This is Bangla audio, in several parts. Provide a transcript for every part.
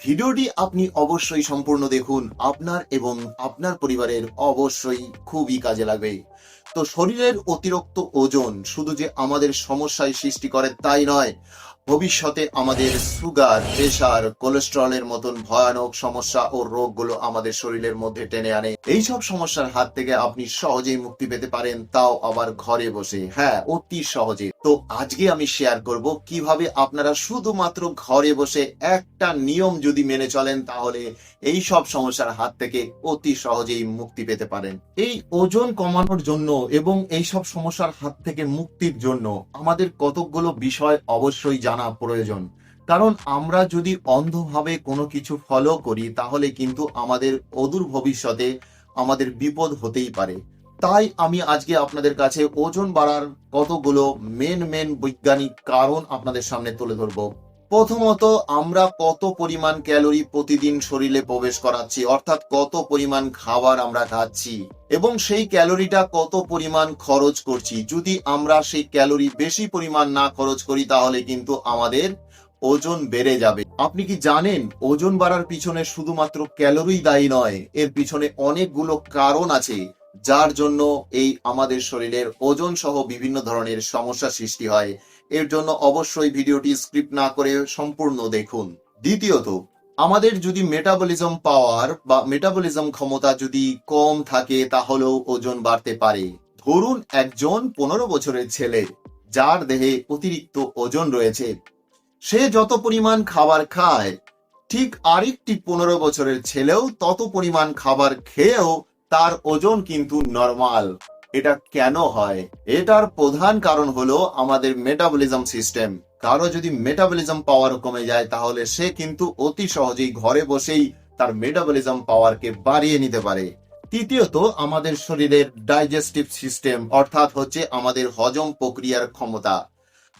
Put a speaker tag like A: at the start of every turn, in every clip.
A: ভিডিওটি আপনি অবশ্যই সম্পূর্ণ দেখুন। আপনার এবং আপনার পরিবারের অবশ্যই খুবই কাজে লাগবে। তো শরীরের অতিরিক্ত ওজন শুধু যে আমাদের সমস্যায় সৃষ্টি করে তাই নয়, ভবিষ্যতে আমাদের সুগার, প্রেশার, কোলেস্ট্রলের মতন ভয়ানক সমস্যা ও রোগগুলো আমাদের শরীরের মধ্যে টেনে আনে। এইসব সমস্যার হাত থেকে আপনি সহজেই মুক্তি পেতে পারেন, তাও আবার ঘরে বসে। হ্যাঁ অতি সহজে। তো আজকে আমি শেয়ার করব কীভাবে আপনারা শুধুমাত্র ঘরে বসে একটা নিয়ম যদি মেনে চলেন, তাহলে এই সব সমস্যার হাত থেকে অতি সহজেই মুক্তি পেতে পারেন। এই ওজন কমানোর জন্য এবং এই সব সমস্যার হাত থেকে মুক্তির জন্য আমাদের কতকগুলো বিষয় অবশ্যই জানা প্রয়োজন। কারণ আমরা যদি অন্ধভাবে কোনো কিছু ফলো করি, তাহলে কিন্তু আমাদের অদূর ভবিষ্যতে আমাদের বিপদ হতেই পারে। তাই আমি আজকে আপনাদের কাছে ওজন বাড়ার কতগুলো মেন মেন বৈজ্ঞানিক কারণ আপনাদের সামনে তুলে ধরবো। প্রথমত, আমরা কত পরিমাণ ক্যালোরি প্রতিদিন শরীরে প্রবেশ করাচ্ছি, অর্থাৎ কত পরিমাণ খাবার আমরা খাচ্ছি, এবং সেই ক্যালোরিটা কত পরিমাণ খরচ করছি। যদি আমরা সেই ক্যালোরি বেশি পরিমাণ না খরচ করি, তাহলে কিন্তু আমাদের ওজন বেড়ে যাবে। আপনি কি জানেন, ওজন বাড়ার পিছনে শুধুমাত্র ক্যালোরি দায়ী নয়, এর পিছনে অনেকগুলো কারণ আছে। যার জন্য এই আমাদের শরীরের ওজন সহ বিভিন্ন ধরনের সমস্যা সৃষ্টি হয়। এর জন্য অবশ্যই ভিডিওটি স্ক্রিপ্ট না করে সম্পূর্ণ দেখুন। দ্বিতীয়ত, আমাদের যদি মেটাবলিজম পাওয়ার বা মেটাবলিজম ক্ষমতা যদি কম থাকে, তাহলেও ওজন বাড়তে পারে। ধরুন, একজন পনেরো বছরের ছেলে, যার দেহে অতিরিক্ত ওজন রয়েছে। সে যত পরিমাণ খাবার খায়, ঠিক আরেকটি পনেরো বছরের ছেলেও তত পরিমাণ খাবার খেয়েও তার ওজন কিন্তু নর্মাল এটা কেন হয়? এটার প্রধান কারণ হলো আমাদের মেটাবলিজম সিস্টেম কারও যদি মেটাবলিজম পাওয়ার কমে যায়, তাহলে সে কিন্তু অতি সহজেই ঘরে বসেই তার মেটাবলিজম পাওয়ারকে বাড়িয়ে নিতে পারে। তৃতীয়ত, আমাদের শরীরের ডাইজেস্টিভ সিস্টেম অর্থাৎ হচ্ছে আমাদের হজম প্রক্রিয়ার ক্ষমতা।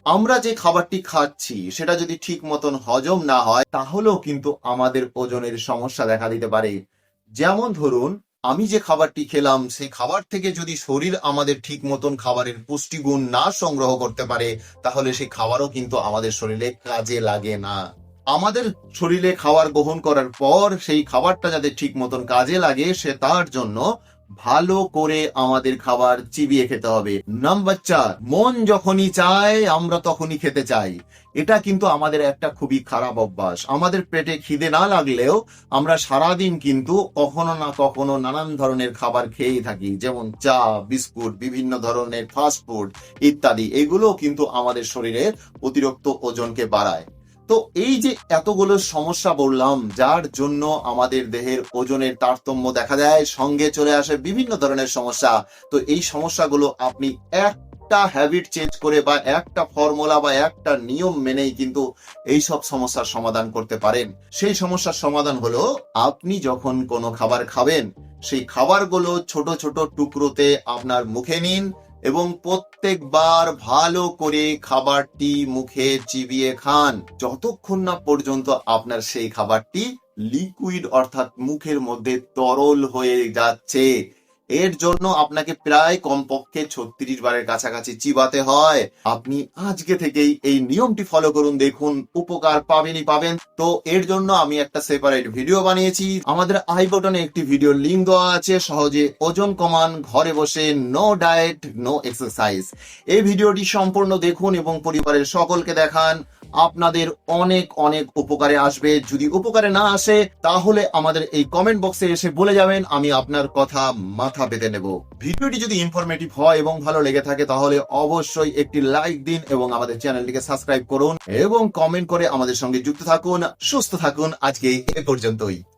A: আমরা যে খাবারটি খাচ্ছি, সেটা যদি ঠিক মতন হজম না হয়, তাহলেও কিন্তু আমাদের ওজনের সমস্যা দেখা দিতে পারে। যেমন ধরুন আমি যে খাবারটি খেলাম, সেই খাবার থেকে যদি শরীর আমাদের ঠিক মতন খাবারের পুষ্টিগুণ না সংগ্রহ করতে পারে, তাহলে সেই খাবারও কিন্তু আমাদের শরীরে কাজে লাগে না। আমাদের শরীরে খাবার গ্রহণ করার পর সেই খাবারটা যাতে ঠিক মতন কাজে লাগে, সে তার জন্য ভালো করে আমাদের খাবার চিবিয়ে খেতে হবে। নাম্বার চার, মন যখনই চায়, আমরা তখনই খেতে চাই। এটা কিন্তু আমাদের একটা খুবই খারাপ অভ্যাস। আমাদের পেটে খিদে না লাগলেও আমরা সারাদিন কিন্তু কখনো না কখনো নানান ধরনের খাবার খেয়েই থাকি। যেমন চা, বিস্কুট, বিভিন্ন ধরনের ফাস্টফুড ইত্যাদি। এগুলো কিন্তু আমাদের শরীরের অতিরিক্ত ওজনকে বাড়ায়। তো এই যে এতগুলো সমস্যা বললাম, যার জন্য আমাদের দেহের ওজনের তারতম্য দেখা দেয়, সঙ্গে চলে আসে বিভিন্ন ধরনের সমস্যা। তো এই সমস্যাগুলো আপনি একটা হ্যাবিট চেঞ্জ করে বা একটা ফর্মুলা বা একটা নিয়ম মেনেই কিন্তু এই সব সমস্যার সমাধান করতে পারেন। সেই সমস্যার সমাধান হলো, আপনি যখন কোনো খাবার খাবেন, সেই খাবারগুলো ছোট ছোট টুকরোতে আপনার মুখে নিন এবং প্রত্যেকবার ভালো করে খাবারটি মুখে চিবিয়ে খান। যতক্ষণ না পর্যন্ত আপনার সেই খাবারটি লিকুইড অর্থাৎ মুখের মধ্যে তরল হয়ে যাচ্ছে এর জন্য আপনাকে প্রায় কমপক্ষে ছত্রিশ বারের কাছাকাছি চিবাতে হয়। আপনি আজকে থেকেই এই নিয়মটি ফলো করুন, দেখুন, উপকার পাবেনই পাবেন। তো এর জন্য আমি একটা সেপারেট ভিডিও বানিয়েছি। আমাদের আই বটনে একটি ভিডিও লিঙ্ক দেওয়া আছে, সহজে ওজন কমান, ঘরে বসে নো ডায়েট নো এক্সারসাইজ এই ভিডিওটি সম্পূর্ণ দেখুন এবং পরিবারের সকলকে দেখান। আপনাদের অনেক অনেক উপকারে আসবে। যদি উপকারে না আসে, তাহলে আমাদের এই কমেন্ট বক্সে এসে বলে যাবেন, আমি আপনার কথা মাথা পেতে নেব। ভিডিওটি যদি ইনফরমেটিভ হয় এবং ভালো লেগে থাকে, তাহলে অবশ্যই একটি লাইক দিন এবং আমাদের চ্যানেলটিকে সাবস্ক্রাইব করুন এবং কমেন্ট করে আমাদের সঙ্গে যুক্ত থাকুন, সুস্থ থাকুন। আজকে এ পর্যন্তই।